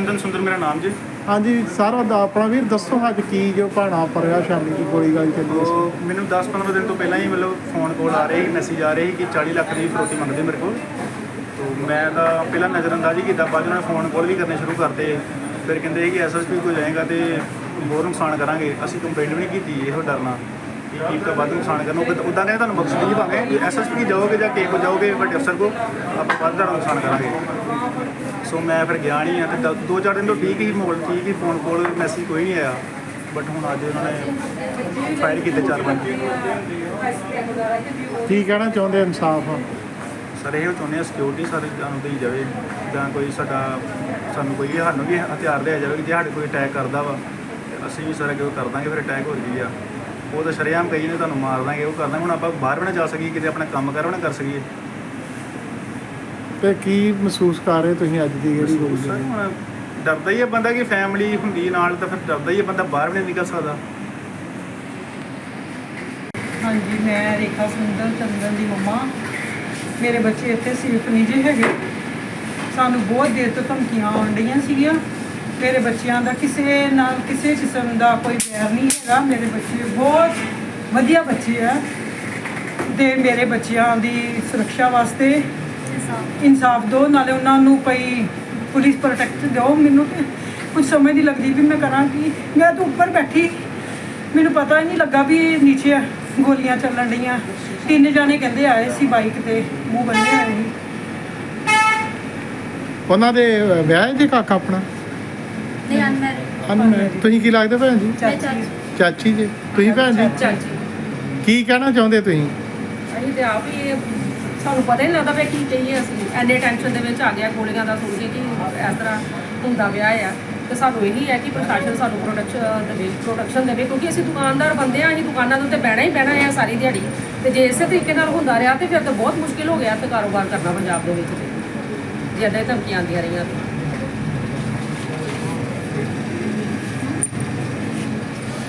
ਚੰਦਨ ਸੁੰਦਰ ਮੇਰਾ ਨਾਮ ਜੀ। ਹਾਂਜੀ ਸਾਰਾ ਦਾ ਆਪਣਾ ਵੀਰ ਦੱਸੋ ਅੱਜ ਕੀ ਜੋ ਭਾਣਾ ਪਰਿਆ ਸ਼ਾਮੀ ਦੀ ਗੋਲੀ ਗਾਲੀ ਚੱਲੀ ਸੀ ਉਹ ਮੈਨੂੰ 10-15 ਦਿਨ ਤੋਂ ਪਹਿਲਾਂ ਹੀ ਮਤਲਬ ਫੋਨ ਕਾਲ ਆ ਰਹੇ ਮੈਸੇਜ ਆ ਰਹੇ ਕਿ 40 ਲੱਖ ਦੀ ਫਰੋਤੀ ਮੰਗਦੇ ਮੇਰੇ ਕੋਲ। ਤੋਂ ਮੈਂ ਤਾਂ ਪਹਿਲਾਂ ਨਜ਼ਰਅੰਦਾਜ਼ੀ ਕੀਤਾ ਬਾਅਦ ਉਹਨਾਂ ਨੇ ਫੋਨ ਕਾਲ ਵੀ ਕਰਨੇ ਸ਼ੁਰੂ ਕਰਤੇ ਫਿਰ ਕਹਿੰਦੇ ਕਿ ਐਸਐਸਪੀ ਕੋਲ ਜਾਏਗਾ ਤੇ ਹੋਰ ਨੁਕਸਾਨ ਕਰਾਂਗੇ। ਅਸੀਂ ਕੰਪਲੇਂਟ ਵੀ ਨਹੀਂ ਕੀਤੀ ਇਹੋ ਡਰਨਾ। ਕਿ ਕੀ ਤਾਂ ਵੱਧ ਨੁਕਸਾਨ ਕਰਨਾ ਉਦਾਂ ਕਹਿੰਦੇ ਤੁਹਾਨੂੰ ਮਕਸਦ ਹੀ ਭਾਵੇਂ ਐਸਐਸਪੀ ਜਾਓਗੇ ਜਾਂ ਕੇ ਕੋ ਜਾਓਗੇ ਵੱਡੇ ਅਫਸਰ ਕੋ ਆਪਾਂ ਵੱਧ ਦਾ ਨੁਕਸਾਨ ਕਰਾਂਗੇ। ਸੋ ਮੈਂ ਫਿਰ ਗਿਆ ਨਹੀਂ ਆ ਤੇ ਦ- ਦੋ ਚਾਰ ਦਿਨ ਤੋਂ ਠੀਕ ਹੀ ਮਾਹੌਲ ਠੀਕ ਹੀ ਫੋਨ ਕਾਲ ਮੈਸੇਜ ਕੋਈ ਨਹੀਂ ਆਇਆ। ਬਟ ਹੁਣ ਅੱਜ ਉਹਨਾਂ ਨੇ ਫਾਇਰ ਕੀਤੇ ਚਾਰ ਪੰਜ ਕੀ ਕਹਿਣਾ ਚਾਹੁੰਦੇ ਇਨਸਾਫ? ਸਰ ਇਹ ਚਾਹੁੰਦੇ ਆ ਸਿਕਿਉਰਿਟੀ ਸਾਰੇ ਸਾਨੂੰ ਦੇਈ ਜਾਵੇ। ਜਾਂ ਕੋਈ ਸਾਡਾ ਸਾਨੂੰ ਕੋਈ ਸਾਨੂੰ ਵੀ ਹਥਿਆਰ ਲਿਆ ਜਾਵੇ ਕਿ ਜੇ ਸਾਡੇ ਕੋਈ ਅਟੈਕ ਕਰਦਾ ਵਾ ਤੇ ਅਸੀਂ ਵੀ ਸਾਰਾ ਕਿਉਂ ਕਰ ਦਾਂਗੇ ਫਿਰ ਅਟੈਕ ਹੋ ਗਈ ਆ। ਉਹ ਤਾਂ ਸ਼ਰੇਆਮ ਕਹੀ ਨੇ ਤੁਹਾਨੂੰ ਮਾਰ ਦਾਂਗੇ ਉਹ ਕਰ ਦਾਂਗੇ। ਹੁਣ ਆਪਾਂ ਬਾਹਰ ਵੀ ਨਾ ਜਾ ਸਕੀਏ ਕਿਤੇ ਆਪਣਾ ਕੰਮ ਕਰ ਵੀ ਨਾ ਕਰ ਸਕੀਏ। ਤੇ ਕੀ ਮਹਿਸੂਸ ਕਰ ਰਹੇ ਤੁਸੀਂ ਅੱਜ ਦੀ ਜਿਹੜੀ ਗੋਲੀ ਸਰ ਚੱਲੀ ਹੁਣ ਡਰਦਾ ਹੀ ਹੈ ਬੰਦਾ ਕਿ ਫੈਮਿਲੀ ਹੁੰਦੀ ਨਾਲ ਤਾਂ ਫਿਰ ਡਰਦਾ ਹੀ ਹੈ ਬੰਦਾ ਬਾਹਰ ਵੀ ਨਹੀਂ ਨਿਕਲ ਸਕਦਾ। ਹਾਂਜੀ ਮੈਂ ਰੇਖਾ ਸੁੰਦਰ ਚੰਦਨ ਦੀ ਮੰਮਾ। ਮੇਰੇ ਬੱਚੇ ਇੱਥੇ ਸੇਫ ਨਹੀਂ ਜੀ ਹੈਗੇ। ਸਾਨੂੰ ਬਹੁਤ ਦੇਰ ਤੋਂ ਧਮਕੀਆਂ ਆਉਣ ਡਈਆਂ ਸੀਗੀਆਂ। ਮੇਰੇ ਬੱਚਿਆਂ ਦਾ ਕਿਸੇ ਨਾਲ ਕਿਸੇ ਕਿਸਮ ਦਾ ਕੋਈ ਪਿਆਰ ਨਹੀਂ ਹੈਗਾ। ਮੇਰੇ ਬੱਚੇ ਬਹੁਤ ਵਧੀਆ ਬੱਚੇ ਆ। ਤੇ ਮੇਰੇ ਬੱਚਿਆਂ ਦੀ ਸੁਰੱਖਿਆ ਵਾਸਤੇ ਇਨਸਾਫ। ਦਿਓ ਨਾਲੇ ਉਹਨਾਂ ਨੂੰ ਕੋਈ ਪੁਲਿਸ ਪ੍ਰੋਟੈਕਟ ਦਿਓ। ਮੈਨੂੰ ਤੇ ਕੁਝ ਸਮਝ ਨਹੀਂ ਲੱਗਦੀ ਵੀ ਮੈਂ ਕਰਾਂ ਕੀ। ਮੈਂ ਤਾਂ ਉੱਪਰ ਬੈਠੀ। ਮੈਨੂੰ ਪਤਾ ਹੀ ਨਹੀਂ ਲੱਗਾ ਵੀ ਨੀਚੇ ਗੋਲੀਆਂ ਚੱਲਣ ਡੀਆਂ ਤਿੰਨ ਜਾਣੇ ਕਹਿੰਦੇ ਆਏ ਸੀ ਬਾਈਕ ਤੇ ਮੂੰਹ ਬੰਨੇ ਆਏ ਸੀ। ਉਹਨਾਂ ਦੇ ਵਿਆਹ ਜੀ ਕਾਕਾ ਆਪਣਾ? ਨਹੀਂ ਅਨਮੈਰਿਡ ਅਨਮੈਰਿਡ ਤੁਸੀਂ ਕੀ ਲੱਗਦੇ ਭੈਣ ਜੀ? ਚਾਚੀ। ਚਾਚੀ ਜੀ। ਤੁਸੀਂ ਭੈਣ ਜੀ? ਚਾਚੀ। ਕੀ ਕਹਿਣਾ ਚਾਹੁੰਦੇ ਤੁਸੀਂ? ਅਸੀਂ ਤੇ ਆਪ ਹੀ ਸਾਨੂੰ ਪਤਾ ਹੀ ਨਹੀਂ ਲੱਗਦਾ ਵੀ ਕੀ ਕਹੀਏ ਅਸੀਂ। ਐਨੇ ਟੈਨਸ਼ਨ ਦੇ ਵਿੱਚ ਆ ਗਿਆ, ਗੋਲੀਆਂ ਦਾ ਸੁਣ ਕੇ ਕਿ ਇਸ ਤਰ੍ਹਾਂ ਹੁੰਦਾ ਵਿਆਹ ਆ। ਤੇ ਸਾਨੂੰ ਇਹੀ ਹੈ ਕਿ ਪ੍ਰਸ਼ਾਸਨ ਸਾਨੂੰ ਪ੍ਰੋਡਕਸ਼ਨ ਦੇਵੇ ਪ੍ਰੋਡਕਸ਼ਨ ਦੇਵੇ, ਕਿਉਂਕਿ ਅਸੀਂ ਦੁਕਾਨਦਾਰ ਬੰਦੇ ਆ ਅਸੀਂ ਦੁਕਾਨਾਂ ਦੇ ਉੱਤੇ ਬਹਿਣਾ ਹੀ ਬਹਿਣਾ ਆ ਸਾਰੀ ਦਿਹਾੜੀ। ਤੇ ਜੇ ਇਸੇ ਤਰੀਕੇ ਨਾਲ ਹੁੰਦਾ ਰਿਹਾ, ਤੇ ਫਿਰ ਤਾਂ ਬਹੁਤ ਮੁਸ਼ਕਿਲ ਹੋ ਗਿਆ ਤੇ ਕਾਰੋਬਾਰ ਕਰਨਾ ਪੰਜਾਬ ਦੇ ਵਿੱਚ। ਤੇ ਜੇ ਹੀ ਧਮਕੀਆਂ ਆਉਂਦੀਆਂ ਰਹੀਆਂ ਤੇ।